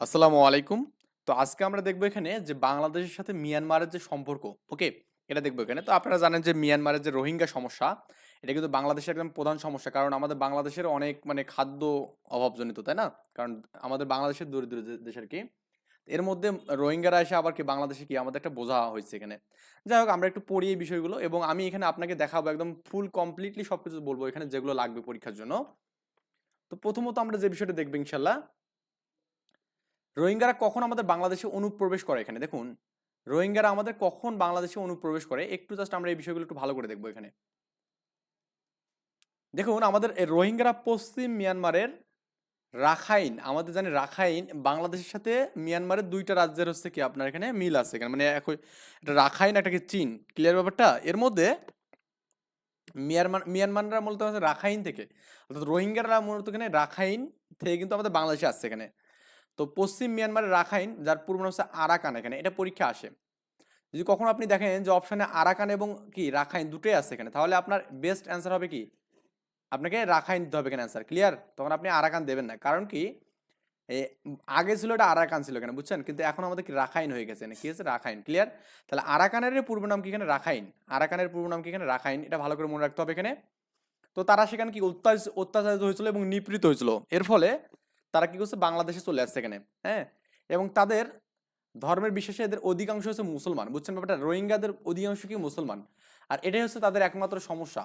আসসালামু আলাইকুম। তো আজকে আমরা দেখব এখানে যে বাংলাদেশের সাথে মিয়ানমারের যে সম্পর্ক, ওকে? এটা দেখব এখানে। তো আপনারা জানেন যে মিয়ানমারের যে রোহিঙ্গা সমস্যা, এটা কিন্তু বাংলাদেশের একদম প্রধান সমস্যা। কারণ আমাদের বাংলাদেশের অনেক মানে খাদ্য অভাবজনিত, তাই না? কারণ আমাদের বাংলাদেশের দরিদ্র দে- দেশ আর কি? এর মধ্যে রোহিঙ্গারা এসে আবার কি বাংলাদেশে কি আমাদের একটা বোঝা হয়েছে এখানে। যাই হোক, আমরা একটু পড়ি এই বিষয়গুলো এবং আমি এখানে আপনাকে দেখাবো একদম ফুল কমপ্লিটলি সবকিছু বলব এখানে যেগুলো লাগবে পরীক্ষার জন্য। তো প্রথমত আমরা যে বিষয়টা দেখব ইনশাল্লাহ রোহিঙ্গারা কখন আমাদের বাংলাদেশে অনুপ্রবেশ করে এখানে? দেখুন, রোহিঙ্গারা আমাদের কখন বাংলাদেশে অনুপ্রবেশ করে? একটু জাস্ট আমরা এই বিষয়গুলো একটু ভালো করে দেখব এখানে। দেখুন, আমাদের রোহিঙ্গারা পশ্চিম মিয়ানমারের রাখাইন, আমাদের জানি রাখাইন বাংলাদেশের সাথে মিয়ানমারের দুইটা রাজ্যের হচ্ছে কি আপনার এখানে মিল আছে এখানে। মানে একই একটা রাখাইন, একটা কি চীন ক্লিয়ার ব্যাপারটা? এর মধ্যে মিয়ানমার, মিয়ানমাররা মূলত রাখাইন থেকে। অর্থাৎ রোহিঙ্গারা মূলত এখানে রাখাইন থেকে কিন্তু আমাদের বাংলাদেশে আসছে এখানে। তো পশ্চিম মিয়ানমারের রাখাইন, যার পূর্ব নাম হচ্ছে আরাকান এখানে, এটা পরীক্ষা আসে। যদি কখনো আপনি দেখেন যে অপশানে আরাকান এবং কি রাখাইন দুটোই আছে এখানে, তাহলে আপনার বেস্ট অ্যান্সার হবে কি? আপনাকে রাখাইন দিতে হবে এখানে অ্যান্সার ক্লিয়ার তখন আপনি আরাকান দেবেন না। কারণ কি? আগে ছিল এটা আরাকান ছিল এখানে, বুঝছেন? কিন্তু এখন আমাদের কি রাখাইন হয়ে গেছে। কি হচ্ছে রাখাইন ক্লিয়ার তাহলে আরাকানের পূর্ব নাম কি এখানে? রাখাইন। আরাকানের পূর্ব নাম কি এখানে? রাখাইন, এটা ভালো করে মনে রাখতে হবে এখানে। তো তারা সেখানে কি অত্যাচার অত্যাচারিত হয়েছিল এবং নিপীড়িত হয়েছিল। এর ফলে তারা কি করছে? বাংলাদেশে চলে আসছে এখানে হ্যাঁ? এবং তাদের ধর্মের বিশেষে এদের অধিকাংশ হচ্ছে মুসলমান, বুঝছেন ব্যাপারটা? রোহিঙ্গাদের অধিকাংশ কি মুসলমান। আর এটাই হচ্ছে তাদের একমাত্র সমস্যা।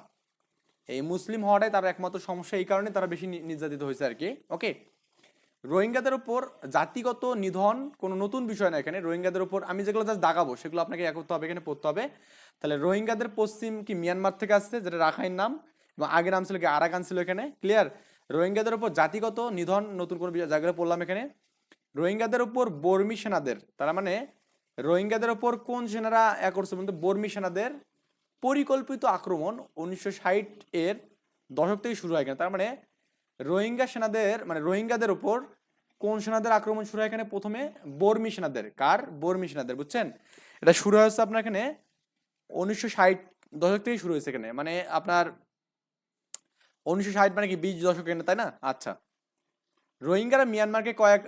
এই মুসলিম হওয়াটাই তার একমাত্র সমস্যা, এই কারণে তারা বেশি নির্যাতিত হয়েছে আর কি, ওকে? রোহিঙ্গাদের উপর জাতিগত নিধন কোনো নতুন বিষয় না এখানে। রোহিঙ্গাদের উপর আমি যেগুলো জাস্ট দাগাবো, সেগুলো আপনাকে এক করতে হবে এখানে পড়তে হবে। তাহলে রোহিঙ্গাদের পশ্চিম কি, মিয়ানমার থেকে আসছে, যেটা রাখাইন নাম, এবং আগের নাম ছিল কি, আরাকান ছিল এখানে ক্লিয়ার রোহিঙ্গাদের উপর জাতিগত নিধন, নতুন কোনো জায়গায় পড়লাম এখানে। রোহিঙ্গাদের উপর বর্মী সেনাদের, তারা মানে রোহিঙ্গাদের উপর কোন সেনারা এক করছে বলতে বর্মী সেনাদের পরিকল্পিত আক্রমণ উনিশশো ষাট এর দশক থেকে শুরু হয় এখানে। তার মানে রোহিঙ্গা সেনাদের মানে রোহিঙ্গাদের উপর কোন সেনাদের আক্রমণ শুরু হয় এখানে প্রথমে? বর্মী সেনাদের। কার? বর্মী সেনাদের, বুঝছেন? এটা শুরু হয়েছে আপনার এখানে উনিশশো ষাট দশক থেকে শুরু হয়েছে এখানে। মানে আপনার উনিশশো ষাট মানে কি বিশ দশক এখানে তাই না? আচ্ছা। রোহিঙ্গারা মিয়ানমারকে কয়েক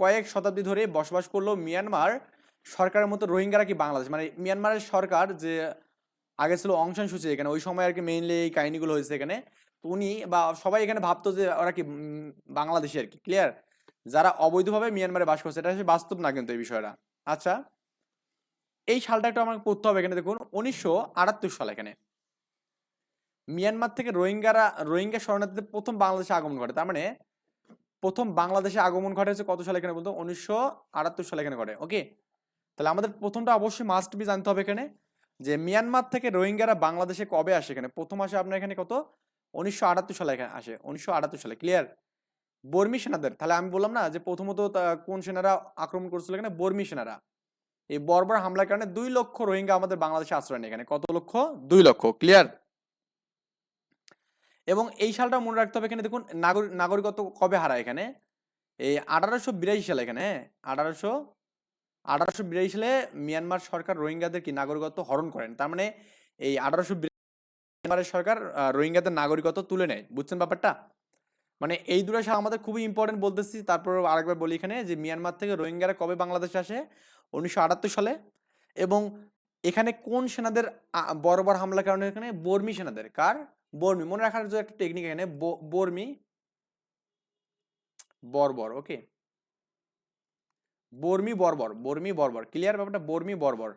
কয়েক শতাব্দী ধরে বসবাস করলেও মিয়ানমার সরকারের মতো রোহিঙ্গারা কি বাংলাদেশ? মানে মিয়ানমারের সরকার যে আগে ছিল অং সান সূচি এখানে, ওই সময় আর কি মেইনলি এই কাহিনীগুলো হয়েছে এখানে। তো উনি বা সবাই এখানে ভাবতো যে ওরা কি বাংলাদেশি আর কি ক্লিয়ার যারা অবৈধভাবে মিয়ানমারে বাস করছে, এটা বাস্তব না কিন্তু এই বিষয়টা। আচ্ছা এই সালটা একটু আমাকে পড়তে হবে এখানে, দেখুন, উনিশশো আটাত্তর সাল এখানে। মিয়ানমার থেকে রোহিঙ্গারা, রোহিঙ্গা শরণার্থীদের প্রথম বাংলাদেশে আগমন ঘটে। তার মানে প্রথম বাংলাদেশে আগমন ঘটে হচ্ছে কত সালে এখানে বলতো? উনিশশো আটাত্তর সালে এখানে ঘটে ওকে তাহলে আমাদের প্রথমটা অবশ্যই মাস্ট বি জানতে হবে এখানে যে মিয়ানমার থেকে রোহিঙ্গারা বাংলাদেশে কবে আসে এখানে? প্রথম আসে আপনার এখানে কত? উনিশশো আটাত্তর সালে এখানে আসে, উনিশশো আটাত্তর সালে ক্লিয়ার বর্মী সেনাদের, তাহলে আমি বললাম না যে প্রথমত কোন সেনারা আক্রমণ করছিল এখানে? বর্মী সেনারা। এই বর্বর হামলার কারণে দুই লক্ষ রোহিঙ্গা আমাদের বাংলাদেশে আশ্রয় নেই এখানে, কত লক্ষ? দুই লক্ষ ক্লিয়ার এবং এই সালটা মনে রাখতে হবে এখানে দেখুন নাগরিক নাগরিকত্ব কবে হারায় এখানে? এই আঠারোশো বিরাশি সালে এখানে হ্যাঁ? আঠারোশো আঠারোশো বিরাশি সালে মিয়ানমার সরকার রোহিঙ্গাদের কি নাগরিকত্ব হরণ করেন? তার মানে এই আঠারোশো মিয়ানমারের সরকার রোহিঙ্গাদের নাগরিকত্ব তুলে নেয়। বুঝছেন ব্যাপারটা? মানে এই দুটো সাল আমাদের খুবই ইম্পর্টেন্ট বলতেছি। তারপর আরেকবার বলি এখানে যে মিয়ানমার থেকে রোহিঙ্গারা কবে বাংলাদেশে আসে? উনিশশো আটাত্তর সালে। এবং এখানে কোন সেনাদের বড় হামলার কারণে এখানে বর্মী সেনাদের, কার? বর্মী, মনে রাখার যে একটা টেকনিক এখানে বর্মী, বর্বর ওকে বর্মি, বর্বর বর্মি, বর্বর ক্লিয়ার ব্যাপারটা? বর্মি, বর্বর।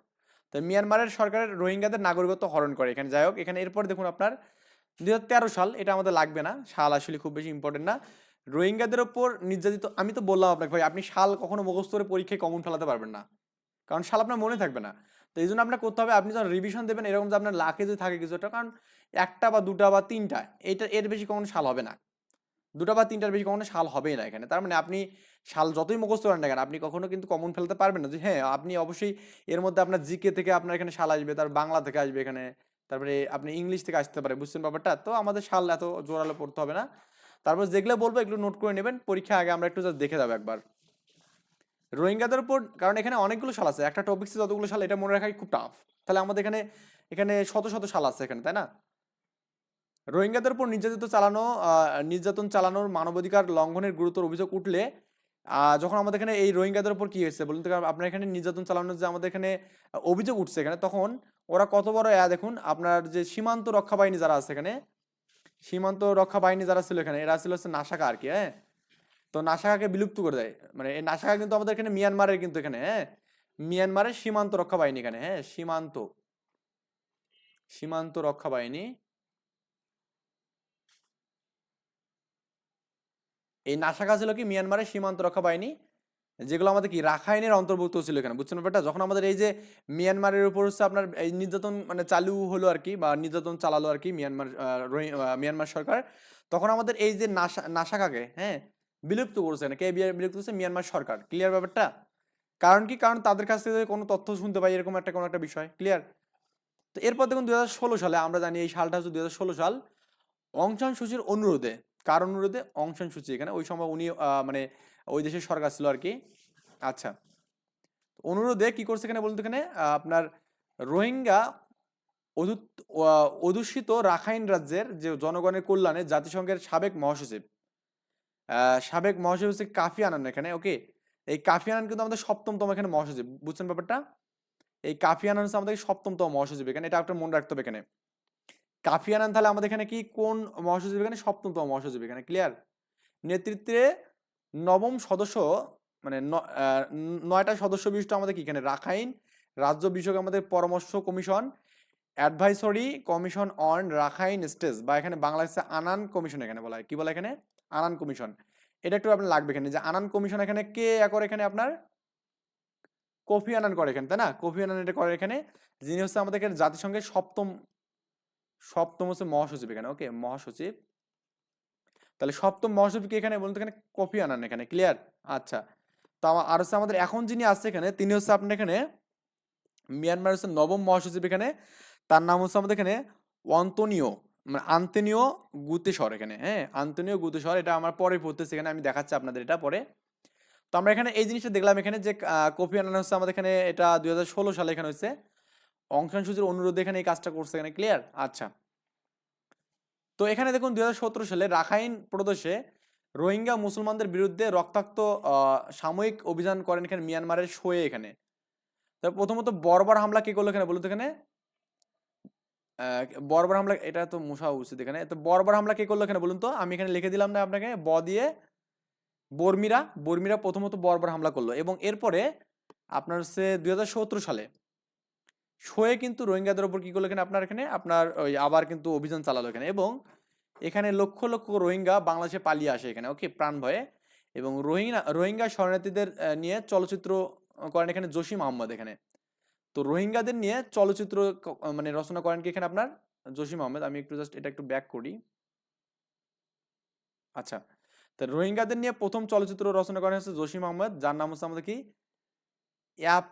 তো মিয়ানমারের সরকারের রোহিঙ্গাদের নাগরিকত্ব হরণ করে এখানে। যাই হোক, এখানে এরপর দেখুন আপনার দু হাজার তেরো সাল, এটা আমাদের লাগবে না সাল আসলে খুব বেশি ইম্পর্টেন্ট না। রোহিঙ্গাদের ওপর নির্যাতিত, আমি তো বললাম আপনাকে ভাই, আপনি সাল কখনো মুখস্থ করে পরীক্ষায় কমন ফেলাতে পারবেন না। কারণ সাল আপনার মনে থাকবে না। তো এই জন্য আপনার করতে হবে, আপনি যখন রিভিশন দেবেন, এরকম যে আপনার লাখে যদি থাকে কিছু একটা, কারণ একটা বা দুটা বা তিনটা, এটা এর বেশি কখনো সাল হবে না। দুটা বা তিনটার বেশি কখনো সাল হবেই না এখানে। তার মানে আপনি সাল যতই মুখস্থ করেন না কেন, আপনি কখনো কিন্তু কমন ফেলতে পারবেন না যে হ্যাঁ আপনি অবশ্যই এর মধ্যে আপনার জিকে থেকে আপনার এখানে সাল আসবে, তার বাংলা থেকে আসবে এখানে, তারপরে আপনি ইংলিশ থেকে আসতে পারে বুঝছেন ব্যাপারটা? তো আমাদের সাল এত জোরালো পড়তে হবে না। তারপর যেগুলো বলব এগুলো নোট করে নেবেন, পরীক্ষা আগে আমরা একটু জাস্ট দেখে যাব একবার। রোহিঙ্গাদের উপর, কারণ এখানে অনেকগুলো সাল আছে, একটা টপিক্সে যতগুলো সাল এটা মনে রাখাই খুব টাফ তাহলে আমাদের এখানে এখানে শত শত সাল আছে এখানে, তাই না? রোহিঙ্গাদের উপর নির্যাতিত চালানো নির্যাতন চালানোর মানবাধিকার লঙ্ঘনের গুরুতর অভিযোগ উঠলে যখন আমাদের এখানে এই রোহিঙ্গাদের উপর কি হয়েছে? বলুন তো, আপনার এখানে নির্যাতন চালানোর যে আমাদের এখানে অভিযোগ উঠছে এখানে, তখন ওরা কত বড় এয়া দেখুন, আপনার যে সীমান্ত রক্ষা বাহিনী যারা আছে এখানে, সীমান্ত রক্ষা বাহিনী যারা ছিল এখানে, এরা ছিল হচ্ছে নাসাকা আর কি হ্যাঁ? তো নাসাকাকে বিলুপ্ত করে দেয়। মানে এই নাসাকা কিন্তু আমাদের এখানে মিয়ানমারের কিন্তু এখানে হ্যাঁ? মিয়ানমারের সীমান্ত রক্ষা বাহিনী এখানে হ্যাঁ? সীমান্ত। সীমান্ত রক্ষা বাহিনী। এই নাসাকা ছিল কি মিয়ানমারের সীমান্ত রক্ষা বাহিনী, যেগুলো আমাদের কি রাখাইনের অন্তর্ভুক্ত ছিল এখানে, বুঝছেন ব্যাপারটা? যখন আমাদের এই যে মিয়ানমারের উপর হচ্ছে আপনার এই নির্যাতন মানে চালু হলো আর কি, বা নির্যাতন চালালো আর কি মিয়ানমার মিয়ানমার সরকার, তখন আমাদের এই যে নাসা নাসাকাকে হ্যাঁ বিলুপ্ত করছে না কে বিলুপ্ত করছে? মিয়ানমার সরকার। ক্লিয়ার ব্যাপারটা? কারণ কি? কারণ তাদের কাছ থেকে কোনো তথ্য শুনতে পাই, এরকম একটা, কোনো একটা বিষয়। ক্লিয়ার তো এরপর দেখুন দুই হাজার ষোলো সালে, আমরা জানি এই সালটা হচ্ছে দুই হাজার ষোলো সাল অং সান সুচির অনুরোধে কার অনুরোধে অং সান সুচি এখানে। ওই সময় উনি মানে ওই দেশের সরকার ছিল আর কি। আচ্ছা। অনুরোধে কি করছে এখানে বলতে এখানে? আপনার রোহিঙ্গা অধু- আহ, রাখাইন রাজ্যের যে জনগণের কল্যাণে জাতিসংঘের সাবেক মহাসচিব সাবেক মহাসচিব হচ্ছে কাফি আনান এখানে ওকে? এই কাফি আনান কিন্তু আমাদের সপ্তমতম এখানে মহাসচিব বুঝছেন ব্যাপারটা? এই কাফি আনান হচ্ছে আমাদের সপ্তমতম মহাসচিব এখানে এটা একটা মনে রাখতে হবে এখানে। কাফি আনান তাহলে আমাদের এখানে কি? কোন মহাসচিব এখানে? সপ্তমতম মহাসচিব এখানে ক্লিয়ার নেতৃত্বে নবম সদস্য মানে নয়টা সদস্য বিশিষ্ট আমাদের কি এখানে? রাখাইন, রাজ্য বিষয়ক আমাদের পরামর্শ commission, advisory commission on Rakhine state, বা এখানে বাংলাদেশে আনান কমিশন এখানে বলা হয়। কি বলা এখানে? Annan commission. এটা একটু আপনার লাগবে এখানে যে আনান কমিশন এখানে কে করে এখানে আপনার? কফি আনান করে এখানে, তাই না? কফি আনান এটা করে এখানে। যিনি হচ্ছে আমাদের এখানে জাতিসংঘের সপ্তম সপ্তম হচ্ছে মহাসচিব এখানে ওকে মহাসচিব। তাহলে সপ্তম মহাসচিব কি এখানে বলুন এখানে কফি আনান এখানে ক্লিয়ার আচ্ছা। তো আর হচ্ছে আমাদের এখন যিনি আছে এখানে, তিনি হচ্ছে আপনার এখানে মিয়ানমার হচ্ছে নবম মহাসচিব এখানে। তার নাম হচ্ছে আমাদের এখানে অন্তনিও মানে আন্তনিও গুতেশর এখানে হ্যাঁ? আন্তনিও গুতেশর, এটা আমার পরে পড়তেছে, এখানে আমি দেখাচ্ছি আপনাদের এটা পরে। তো আমরা এখানে এই জিনিসটা দেখলাম এখানে যে কফি আনান হচ্ছে আমাদের এখানে, এটা দুই হাজার ষোলো সালে এখানে হচ্ছে অং সান সুচির অনুরোধে এখানে এই কাজটা করছে, এখানে ক্লিয়ার আচ্ছা। তো এখানে দেখুন দুই সালে রাখাইন প্রদেশে রোহিঙ্গা মুসলমানদের বিরুদ্ধে রক্তাক্ত সাময়িক অভিযান করেন এখানে মিয়ানমারের শোয়ে এখানে। প্রথমত বর্বর হামলা কে করল এখানে বলুন এখানে? বর্বর হামলা, এটা তো মুসা উচিত এখানে। তো বর্বর হামলা কে করল এখানে বলুন তো? আমি এখানে লিখে দিলাম না আপনাকে, ব দিয়ে বর্মিরা বর্মিরা প্রথমত বর্বর হামলা করল। এবং এরপরে আপনার হচ্ছে দুই হাজার সতেরো সালে শোয়ে কিন্তু রোহিঙ্গাদের উপর কী করল এখানে আপনার এখানে? আপনার ওই আবার কিন্তু অভিযান চালালো এখানে এবং এখানে লক্ষ লক্ষ রোহিঙ্গা বাংলাদেশে পালিয়ে আসে এখানে ওকে প্রাণ ভয়ে এবং রোহিঙ্গা রোহিঙ্গা শরণার্থীদের নিয়ে চলচ্চিত্র করেন এখানে জসিম আহমদ এখানে। তো রোহিঙ্গাদের নিয়ে চলচ্চিত্র মানে রচনা করেন কি এখানে আপনার? জসিম আহমেদ আমি একটু জাস্ট এটা একটু ব্যাক করি। আচ্ছা তো রোহিঙ্গাদের নিয়ে প্রথম চলচ্চিত্র রচনা করেন হচ্ছে জসিম আহমেদ যার নাম হচ্ছে আমাদের কি?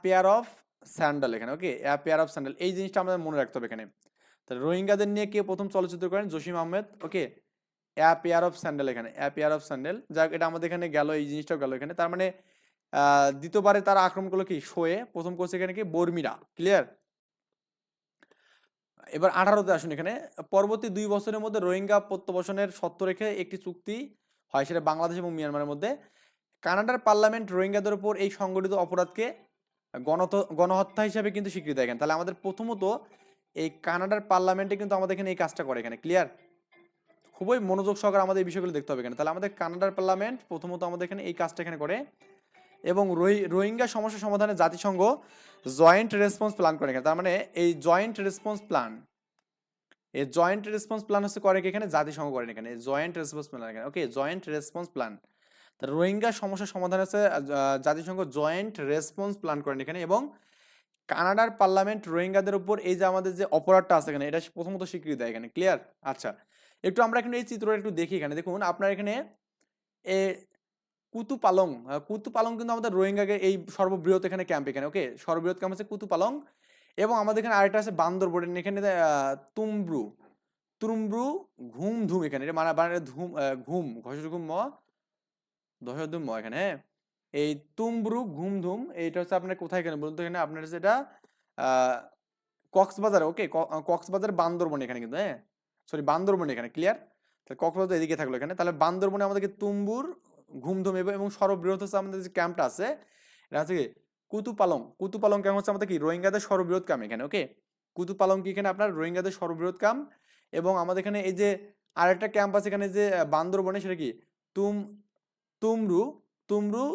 পেয়ার অফ স্যান্ডেল এখানে okay a pair of sandal এই জিনিসটা আমাদের মনে রাখতে হবে এখানে। তো রোহিঙ্গাদের নিয়ে কে প্রথম চলচ্চিত্র করেন? Jasim Ahmed okay a pair of sandal এখানে অ্যা পেয়ার অফ স্যান্ডেল যাক, এটা আমাদের এখানে গেল, এই জিনিসটাও গেল এখানে। তার মানে দ্বিতীয়বারে তারা আক্রমণ করল কি? শোয়ে। প্রথম করছে এখানে কি? বর্মিরা ক্লিয়ার এবার আঠারোতে আসুন এখানে। পরবর্তী দুই বছরের মধ্যে রোহিঙ্গা প্রত্যাবাসনের শর্ত রেখে একটি চুক্তি হয়, সেটা বাংলাদেশ এবং মিয়ানমারের মধ্যে। কানাডার পার্লামেন্ট রোহিঙ্গাদের উপর এই সংগঠিত অপরাধকে গণত, গণহত্যা হিসাবে কিন্তু স্বীকৃতি এখানে। তাহলে আমাদের প্রথমত এই কানাডার পার্লামেন্টে কিন্তু আমাদের এখানে এই কাজটা করে এখানে, ক্লিয়ার? খুবই মনোযোগ সহকারে আমাদের এই বিষয়গুলো দেখতে হবে এখানে। তাহলে আমাদের কানাডার পার্লামেন্ট প্রথমত আমাদের এখানে এই কাজটা এখানে করে এবং রোহি- রোহিঙ্গা সমস্যা সমাধানে জাতিসংঘ জয়েন্ট রেসপন্স প্ল্যান করে এখানে। তার মানে এই জয়েন্ট রেসপন্স প্ল্যান, এই জয়েন্ট রেসপন্স প্ল্যান হচ্ছে করে এখানে? জাতিসংঘ করেন এখানে। জয়েন্ট রেসপন্স প্ল্যান এখানে। Okay, joint response plan. Rohingya সমস্যা সমাধান হচ্ছে জাতিসংঘ জয়েন্ট রেসপন্স প্ল্যান করেন এখানে এবং কানাডার পার্লামেন্ট রোহিঙ্গাদের উপর এই যে আমাদের যে অপরাধটা আছে এখানে, এটা প্রথমত স্বীকৃতি দেয় এখানে ক্লিয়ার আচ্ছা একটু আমরা এখানে এই চিত্রটা একটু দেখি এখানে, দেখুন, আপনার এখানে এ কুতুপালং কুতুপালং কিন্তু আমাদের রোহিঙ্গাকে এই সর্ববৃহৎ এখানে ক্যাম্প এখানে ওকে সর্ববৃহৎ ক্যাম্প হচ্ছে কুতুপালং এবং আমাদের এখানে আরেকটা আছে বান্দর বান্দরবন, এখানে তুমব্রু তুমব্রু ঘুম ধুম এখানে, এটা মানে মানে ধুম ঘুম, ঘষর ঘুম ম দশর ম এখানে হ্যাঁ? এই তুমব্রু ঘুম ধুম এইটা হচ্ছে আপনার কোথায় এখানে বলুন তো? এখানে আপনার হচ্ছে এটা কক্সবাজার ওকে কক্সবাজার বান্দরবন এখানে কিন্তু হ্যাঁ? সরি বান্দরবন এখানে ক্লিয়ার তাহলে কক্সবাজার এদিকে থাকল এখানে। তাহলে বান্দরবনে আমাদেরকে তুম্বুর ঘুমধুম এবং এবং সর্ববৃহৎ হচ্ছে আমাদের যে ক্যাম্পটা আছে, এটা হচ্ছে কি? কুতুপালং। কুতুপালং ক্যাম্প হচ্ছে আমাদের কি? রোহিঙ্গাদের সর্ববৃহৎ ক্যাম্প এখানে ওকে কুতুপালং কি এখানে আপনার? রোহিঙ্গাদের সর্ববৃহৎ ক্যাম্প, এবং আমাদের এখানে এই যে আরেকটা ক্যাম্প আছে এখানে যে বান্দরবনে, সেটা কি? তুম তুমরু তুমরু,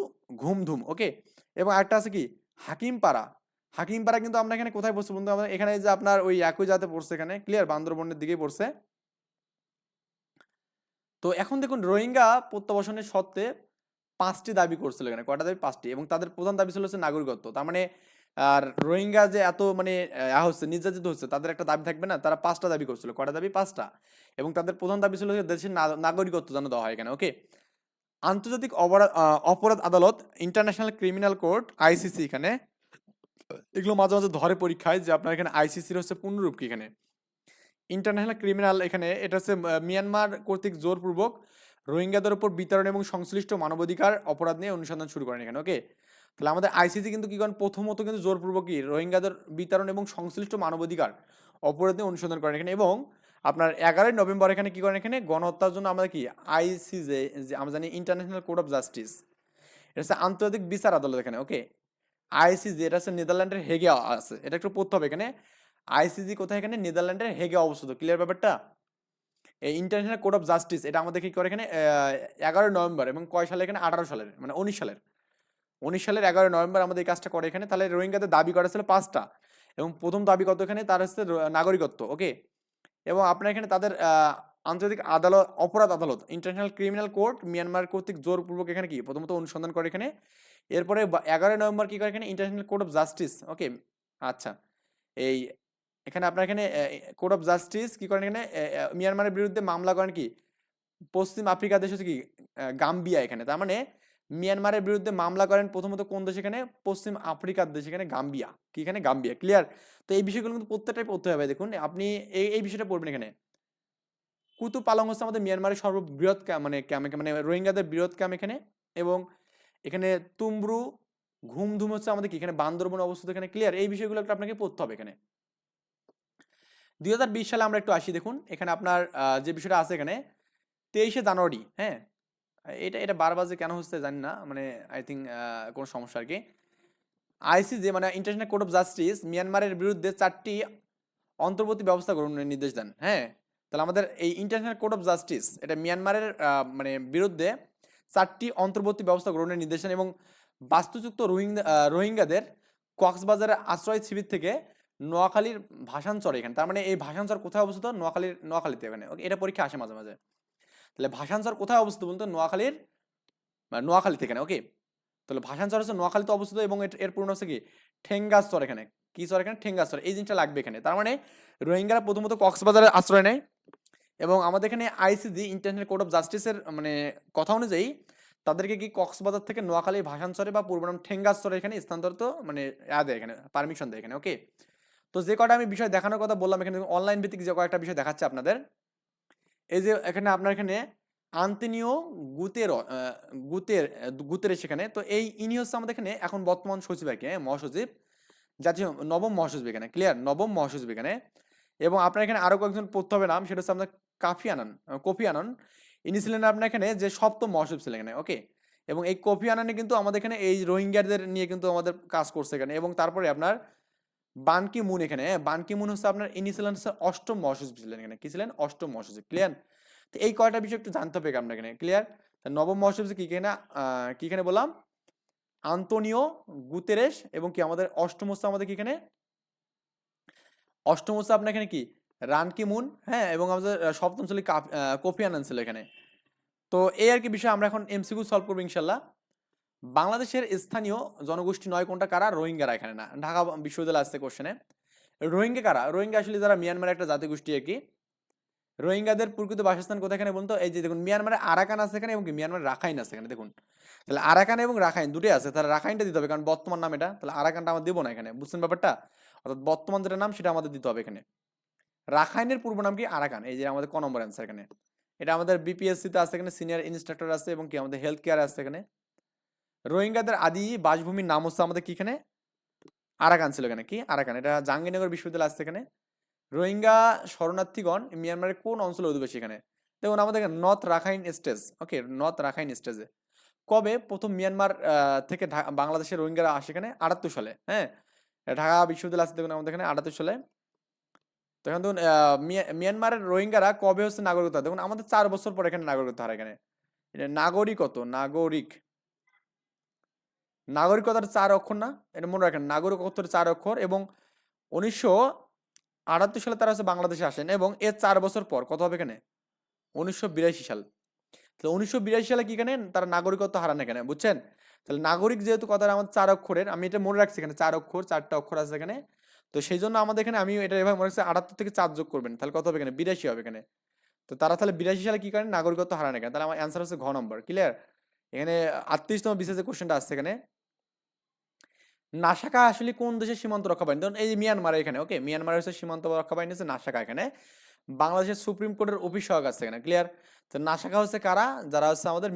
ঘুমধুম ওকে এবং আরেকটা আছে কি? হাকিমপাড়া। হাকিমপাড়া কিন্তু আমরা এখানে কোথায় পড়ছে বন্ধু? আমরা এখানে যে আপনার ওই একই জাতে পড়ছে এখানে ক্লিয়ার বান্দরবনের দিকেই পড়ছে। তো এখন দেখুন, রোহিঙ্গা প্রত্যাবাসনের সত্ত্বে পাঁচটি দাবি করছিল এখানে, কয়টা দাবি? পাঁচটি। এবং তাদের প্রধান দাবি ছিল হচ্ছে নাগরিকত্ব। তার মানে আর রোহিঙ্গা যে এত মানে হচ্ছে, নির্যাতিত হচ্ছে, তাদের একটা দাবি থাকবে না? তারা পাঁচটা দাবি করছিল। কয়টা দাবি? পাঁচটা। এবং তাদের প্রধান দাবি ছিল দেশের নাগরিকত্ব যেন দেওয়া হয় এখানে ওকে আন্তর্জাতিক অপরাধ আদালত ইন্টারন্যাশনাল ক্রিমিনাল কোর্ট আইসিসি এখানে, এগুলো মাঝে মাঝে ধরে পরীক্ষায় যে আপনার এখানে আইসিসির হচ্ছে পূর্ণরূপ কি এখানে? ইন্টারন্যাশনাল ক্রিমিনাল এখানে, এটা হচ্ছে মিয়ানমার কর্তৃক জোরপূর্বক রোহিঙ্গাদের উপর বিতরণ এবং সংশ্লিষ্ট মানবাধিকার অপরাধ নিয়ে অনুসন্ধান শুরু করেন এখানে ওকে তাহলে আমাদের আইসিসি কিন্তু কি করেন? প্রথমত কিন্তু জোরপূর্বক কি? রোহিঙ্গাদের বিতরণ এবং সংশ্লিষ্ট মানবাধিকার অপরাধ নিয়ে অনুসন্ধান করেন এখানে এবং আপনার এগারোই নভেম্বর এখানে কি করেন এখানে? গণহত্যার জন্য আমাদের কি? আইসিজে যে আমরা জানি ইন্টারন্যাশনাল কোর্ট অফ জাস্টিস এটা হচ্ছে আন্তর্জাতিক বিচার আদালত এখানে ওকে আইসিজি এটা হচ্ছে নেদারল্যান্ডের হেগে আছে, এটা একটু পড়তে হবে এখানে। আইসিজি কোথায় এখানে? নেদারল্যান্ডের হেগে অবস্থিত ক্লিয়ার ব্যাপারটা? এই ইন্টারন্যাশনাল কোর্ট অফ জাস্টিস এটা আমাদের কি করে এখানে? এগারোই নভেম্বর এবং কয় সালে এখানে? আঠারো সালের মানে উনিশ সালের। উনিশ সালের এগারোই নভেম্বর আমাদের এই কাজটা করে এখানে। তাহলে রোহিঙ্গাদের দাবি করা ছিল পাঁচটা এবং প্রথম দাবি কত এখানে? তার হচ্ছে নাগরিকত্ব ওকে এবং আপনার এখানে তাদের আন্তর্জাতিক আদালত, অপরাধ আদালত ইন্টারন্যাশনাল ক্রিমিনাল কোর্ট মিয়ানমার কর্তৃক জোরপূর্বক এখানে কি? প্রথমত অনুসন্ধান করে এখানে। এরপরে এগারোই নভেম্বর কী করে এখানে? International court of justice okay? আচ্ছা। এই, এখানে আপনার এখানে কোর্ট অফ জাস্টিস কী করেন এখানে? মিয়ানমারের বিরুদ্ধে মামলা করেন কি? পশ্চিম আফ্রিকা দেশ হচ্ছে কি? গাম্বিয়া এখানে। তার মানে মিয়ানমারের বিরুদ্ধে মামলা করেন প্রথমত কোন দেশ এখানে? পশ্চিম আফ্রিকার দেশ, এখানে গাম্বিয়া। কি এখানে? গাম্বিয়া। ক্লিয়ার তো এই বিষয়গুলো কিন্তু প্রত্যেকটাই পড়তে হবে। দেখুন, আপনি এই এই বিষয়টা পড়বেন এখানে। কুতু পালং হচ্ছে আমাদের মিয়ানমারের সর্ববৃহৎ মানে ক্যাম্প মানে রোহিঙ্গাদের বৃহৎ ক্যাম্প এখানে। এবং এখানে তুমব্রু ঘুমধুম হচ্ছে আমাদের কি? এখানে বান্দরবন অবস্থিত এখানে। ক্লিয়ার এই বিষয়গুলো একটু আপনাকে পড়তে হবে এখানে। দুই হাজার বিশ সালে আমরা একটু আসি, দেখুন। এখানে আপনার যে বিষয়টা আছে এখানে, তেইশে জানুয়ারি হ্যাঁ? এটা এটা বারবার যে কেন হচ্ছে জানি না মানে আই থিঙ্ক কোনো সমস্যা আর কি আইসিজে মানে ইন্টারন্যাশনাল কোর্ট অফ জাস্টিস মিয়ানমারের বিরুদ্ধে চারটি অন্তর্বর্তী ব্যবস্থা গ্রহণের নির্দেশ দেন হ্যাঁ? তাহলে আমাদের এই ইন্টারন্যাশনাল কোর্ট অফ জাস্টিস এটা মিয়ানমারের মানে বিরুদ্ধে চারটি অন্তর্বর্তী ব্যবস্থা গ্রহণের নির্দেশ দেন এবং বাস্তুযুক্ত রোহিঙ্গা রোহিঙ্গাদের কক্সবাজারের আশ্রয় শিবির থেকে নোয়াখালীর ভাষাঞ্চর এখানে, তার মানে এই ভাষাঞ্চর কোথায় অবস্থিত? নোয়াখালীর, নোয়াখালীতে এখানে। এটা পরীক্ষা আসে মাঝে মাঝে। তাহলে ভাষাঞ্চর কোথায় অবস্থিত বলতো নোয়াখালীর মানে নোয়াখালী থেকে ওকে তাহলে ভাষাঞ্চর হচ্ছে নোয়াখালীতে অবস্থিত এবং এর- পূর্ণ হচ্ছে কি? ঠেঙ্গাস্তর এখানে। কি স্তর এখানে? ঠেঙ্গাস্তর। এই জিনিসটা লাগবে এখানে। তার মানে রোহিঙ্গারা প্রথমত কক্সবাজারের আশ্রয় নেয় এবং আমাদের এখানে আইসিজি ইন্টারন্যাশনাল কোর্ট অফ জাস্টিসের মানে কথা অনুযায়ী তাদেরকে কি কক্সবাজার থেকে নোয়াখালী ভাষাঞ্চরে বা পূর্বনাম ঠেঙ্গাস্তরে এখানে স্থানান্তরিত মানে দেয় এখানে পারমিশন দেয় এখানে ওকে তো যে কটা আমি বিষয় দেখানোর কথা বললাম এখানে অনলাইন ভিত্তিক যে কয়েকটা বিষয় দেখাচ্ছে আপনাদের এই যে এখানে আপনার এখানে আন্তনিও গুতের গুতের গুতের সেখানে তো এই ইনি হচ্ছে আমাদের এখানে এখন বর্তমান সচিব আর কি হ্যাঁ, মহাসচিব। জাতীয় নবম মহাসচিব এখানে ক্লিয়ার নবম মহাসচিব এখানে। এবং আপনার এখানে আরও কয়েকজন পড়তে হবে নাম সেটা হচ্ছে আপনার কাফি আনান কফি আনন। ইনি ছিলেন আপনার এখানে যে সপ্তম মহাসচিব ছিলেন এখানে ওকে এবং এই কফি আনানে কিন্তু আমাদের এখানে এই রোহিঙ্গাদের নিয়ে কিন্তু আমাদের কাজ করছে এখানে। এবং তারপরে আপনার বানকি মুন এখানে হ্যাঁ, বানকি মুন হচ্ছে আপনার ইনি ছিলেন অষ্টম মহাসচিব ছিলেন এখানে। কি ছিলেন? অষ্টম মহাসচিব ক্লিয়ার তো এই কয়টা বিষয় একটু জানতে হবে আমরা এখানে ক্লিয়ার নবম মহাসচিব কি এখানে? কি এখানে বললাম? আন্তনিও গুতেরেস এবং কি আমাদের অষ্টম হচ্ছে আমাদের কি এখানে? অষ্টম হচ্ছে আপনার এখানে কি? রানকি মুন হ্যাঁ? এবং আমাদের সপ্তম ছিল আহ, আনান ছিল এখানে। তো এই আর কি বিষয় আমরা এখন এমসিকিউ সলভ করব ইনশাল্লাহ। বাংলাদেশের স্থানীয় জনগোষ্ঠী নয় কোনটা? কারা? রোহিঙ্গারা এখানে না। ঢাকা বিশ্ববিদ্যালয় আসছে কোশ্চেনে রোহিঙ্গা কারা? রোহিঙ্গা আসলে যারা মিয়ানমারের একটা জাতিগোষ্ঠী আর কি। রোহিঙ্গাদের প্রকৃত বাসস্থান কোথায় এখানে বলতো? এই যে দেখুন মিয়ানমারে আরাকান আছে এখানে এবং মিয়ানমারে রাখাইন আছে এখানে, দেখুন। তাহলে আরাকান এবং রাখাইন দুটোই আছে, তাহলে রাখাইনটা দিতে হবে, কারণ বর্তমান নাম এটা। তাহলে আরাকানটা আমরা দেবো না এখানে, বুঝছেন ব্যাপারটা? অর্থাৎ বর্তমান যেটা নাম, সেটা আমাদের দিতে হবে এখানে। রাখাইনের পূর্ব নাম কি? আরাকান এই যে আমাদের ক নম্বর অ্যান্সার এখানে। এটা আমাদের বিপিএসসিতে আছে এখানে সিনিয়র ইনস্ট্রাক্টর আছে এবং কি আমাদের হেলথ কেয়ার আছে এখানে। রোহিঙ্গাদের আদি বাসভূমির নাম হচ্ছে আমাদের কি এখানে আরাকান ছিল এখানে। কি? আরাকান। এটা জাহাঙ্গীরনগর বিশ্ববিদ্যালয় আছে এখানে। রোহিঙ্গা শরণার্থীগণ মিয়ানমারের কোন অঞ্চলে অধিবাসী এখানে? দেখুন, আমাদের north Rakhine state. Okay, north Rakhine স্টেজে। কবে প্রথম মিয়ানমার থেকে বাংলাদেশের রোহিঙ্গারা আসে এখানে? আটাত্তর সালে। হ্যাঁ? ঢাকা বিশ্ববিদ্যালয় আছে দেখুন আমাদের এখানে আটাত্তর সালে। তো এখন দেখুন মিয়ানমারের রোহিঙ্গারা কবে হচ্ছে নাগরিকতা? দেখুন, আমাদের চার বছর পর এখানে নাগরিকতা হারায় এখানে। এটা নাগরিকত নাগরিক। নাগরিকতার চার অক্ষর না? এটা মনে রাখেন, নাগরিকত্বের চার অক্ষর এবং উনিশশো আটাত্তর সালে তারা হচ্ছে বাংলাদেশে আসেন এবং এর চার বছর পর, কত হবে এখানে? উনিশশো বিরাশি সাল। তাহলে উনিশশো বিরাশি সালে কি এখানে? তারা নাগরিকত্ব হারান এখানে, বুঝছেন? তাহলে নাগরিক যেহেতু কথাটা আমার চার অক্ষরের, আমি এটা মনে রাখছি এখানে, চার অক্ষর, চারটা অক্ষর আছে এখানে। তো সেই জন্য আমাদের এখানে আমি এটা এভাবে মনে রাখছি, আটাত্তর থেকে চার যোগ করবেন, তাহলে কত হবে এখানে? বিরাশি হবে এখানে। তো তারা তাহলে বিরাশি সালে কি করেন? নাগরিকত্ব হারান এখানে। তাহলে আমার অ্যান্সার হচ্ছে ঘ নম্বর ক্লিয়ার এখানে আটত্রিশতম বিশেষ কোশ্চেনটা আসছে এখানে। নাসাকা আসলে কোন দেশের সীমান্ত রক্ষা বাহিনী? ধরুন এই মিয়ানমার এখানে ওকে মিয়ানমারের হচ্ছে সীমান্ত রক্ষা বাহিনী হচ্ছে নাসাকা এখানে। বাংলাদেশের সুপ্রিম কোর্টের অফিস সহকার আছে এখানে ক্লিয়ার তো নাসাকা হচ্ছে কারা? যারা হচ্ছে আমাদের